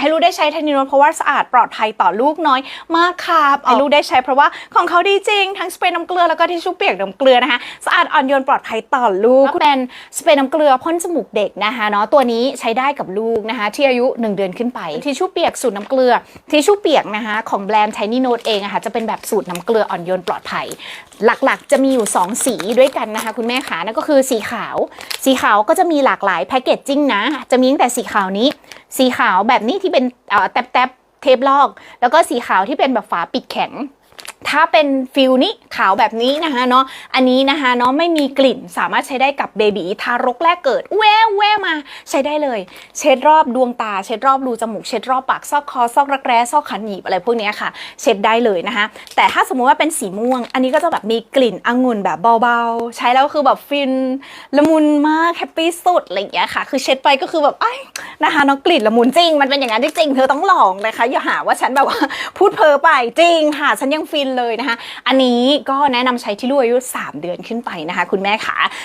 ากให้ลูกได้ใช้เทนนิโนเพราะว่าสะอาดปลอดภัยต่อลูกน้อยมากครับให้ลูกได้ใช้เพราะว่าของเขาดีจริง ทั้งสเปรย์น้ำเกลือแล้วก็ทิชชู่เปียกน้ำเกลือนะคะสะอาดอ่อนโยนปลอดภัยต่อลูกเป็นสเปรย์น้ำเกลือพ่นจมูกเด็กนะคะเนาะตัวนี้ใช้ได้กับลูกนะคะ ที่อายุ 1 เดือนขึ้นไปทิชชู่เปียกสูตรน้ำเกลือทิชชู่เปียกนะคะของแบรนด์ไทนี่โนตเองอะค่ะจะเป็นแบบสูตรน้ำเกลืออ่อนโยนปลอดภัย หลักๆ จะมีอยู่ 2 สีด้วยกันนะคะ คุณแม่ขานั่นก็คือสีขาว สีขาวก็จะมีหลากหลายแพคเกจจิ้งนะ จะมีตั้งแต่สีขาวนี้ สีขาวแบบนี้ที่เป็นเอ่อแตบเทปลอก แล้วก็สีขาวที่เป็นแบบฝาปิดแข็ง ถ้าเป็นฟิลนี้ขาวแบบนี้นะคะเนาะอันนี้นะคะเนาะไม่มีกลิ่นสามารถใช้ได้กับเบบีทารกแรกเกิดแววแววมาใช้ได้เลย เช็ดรอบดวงตา เช็ดรอบรูจมูกเช็ดรอบปากซอกคอซอกรักแร้ซอกขันหนีบอะไรพวกนี้ค่ะ เช็ดได้เลยนะคะ แต่ถ้าสมมุติว่าเป็นสีม่วง อันนี้ก็จะแบบมีกลิ่นองุ่นแบบเบาๆ ใช้แล้วคือแบบฟินละมุนมากแฮปปี้สุดอะไรอย่างเงี้ยค่ะ คือเช็ดไปก็คือแบบไอ้นะคะเนาะกลิ่นละมุนจริง มันเป็นอย่างนั้นจริงเธอต้องลองนะคะอย่าหาว่าฉันแบบว่าพูดเพ้อไปจริงค่ะฉันยังฟินเลยนะคะ อันนี้ก็แนะนำใช้ที่ลูกอายุ 3 เดือนขึ้นไปนะคะ คุณแม่ขา